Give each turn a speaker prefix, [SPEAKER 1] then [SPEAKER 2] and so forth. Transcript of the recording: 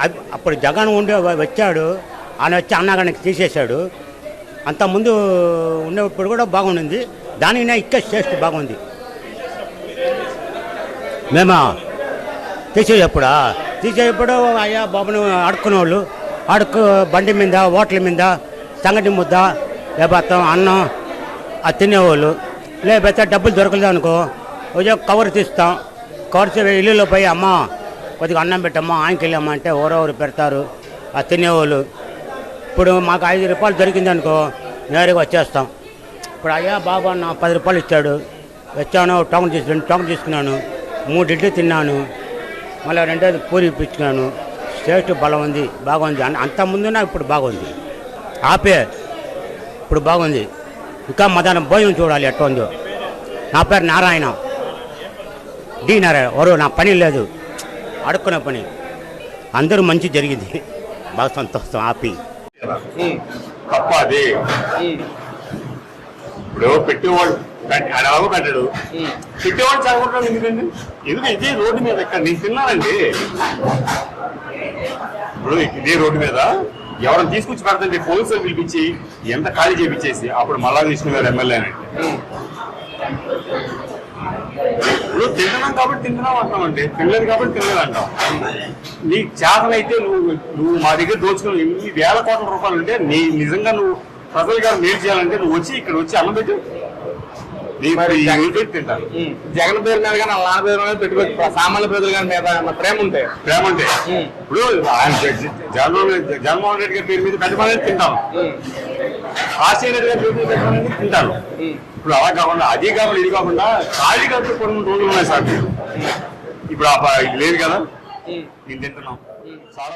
[SPEAKER 1] Up- అప్పుడు జగన్ ఉండే వచ్చాడు. ఆయన వచ్చి అన్నగానికి తీసేశాడు. అంతకుముందు ఉండేటప్పుడు కూడా బాగుండింది. దానినే ఇక్కడ టేస్ట్ బాగుంది. మేమా? తీసేటప్పుడా తీసేటప్పుడు అయ్యా బాబును ఆడుకునే వాళ్ళు ఆడుకు బండి మీద హోటల్ మీద సంగటి ముద్ద లేకపోతే అన్నం అది తినేవాళ్ళు. లేకపోతే డబ్బులు దొరకలేదు అనుకో కవర్ తీస్తాం. కవర్ ఇల్లులో పోయి అమ్మ కొద్దిగా అన్నం పెట్టమ్మా ఆయనకి అంటే ఎవరెవరు పెడతారు. అది తినేవాళ్ళు. ఇప్పుడు మాకు ఐదు రూపాయలు దొరికింది అనుకో నేరుగా వచ్చేస్తాం. ఇప్పుడు అయ్యా బాబు అన్న పది రూపాయలు ఇచ్చాడు. వచ్చాను టోకన్ తీసు రెండు టోకన్ తీసుకున్నాను మూడు ఇడ్లీ తిన్నాను. మళ్ళీ రెండోది పూరి ఇప్పించుకున్నాను. టేస్ట్ బలం ఉంది బాగుంది అంత ముందున ఇప్పుడు బాగుంది. ఆపే. ఇప్పుడు బాగుంది. ఇంకా మధ్యాహ్నం భోజనం చూడాలి ఎట్ట ఉందో నా పేరు నారాయణ. డి నారాయణ. ఎవరు? నా పని లేదు. అడుక్కునే పని. అందరూ మంచి జరిగింది. బాగా సంతోషం ఆపి
[SPEAKER 2] తప్ప అది ఇప్పుడు పెట్టేవాళ్ళు? ఎలాగో కట్టాడు పెట్టేవాళ్ళు చదవడం ఎందుకండి ఎందుకు ఇదే రోడ్డు మీద ఇక్కడ నేను తిన్నానండి. ఇప్పుడు ఇదే రోడ్డు మీద ఎవరైనా తీసుకొచ్చి పెడతంటే పోలీసులు పిలిపించి ఎంత ఖాళీ చేపించేసి అప్పుడు మళ్ళా తీసుకున్నారు ఎమ్మెల్యే అని. తింటున్నాం కాబట్టి తింటున్నాం అంటే తినలేదు కాబట్టి తినలేదు అంటాం నీ చేతనైతే నువ్వు నువ్వు మా దగ్గర దోచుకుని ఇన్ని వేల కోట్ల రూపాయలు ఉంటే నీ నిజంగా నువ్వు ప్రజల గారు మేలు చేయాలంటే నువ్వు వచ్చి ఇక్కడ వచ్చి అన్నం పెట్టి.
[SPEAKER 3] జగన్- పేరు మీద కానీ వాళ్ళ పేరు మీద పెట్టుకోవచ్చు సామాన్య ప్రజల గారి మీద ప్రేమ ఉంటే?
[SPEAKER 2] ప్రేమ
[SPEAKER 3] ఉమ్.
[SPEAKER 2] ఇప్పుడు ఆయన జగన్మోహన్ జగన్మోహన్ రెడ్డి గారి పేరు మీద పెట్టమని తింటాను
[SPEAKER 3] ఉమ్.
[SPEAKER 2] ఆశయ రెడ్డి గారి పేరు మీద పెట్టమని తింటాను
[SPEAKER 3] ఉమ్.
[SPEAKER 2] ఇప్పుడు అలా కాకుండా అది కాకుండా ఇది కాకుండా ఖాళీ కట్టు కొన్ని రోజులు ఉన్నాయి సార్ ఇప్పుడు లేదు కదా. నేను తింటున్నాం. చాలా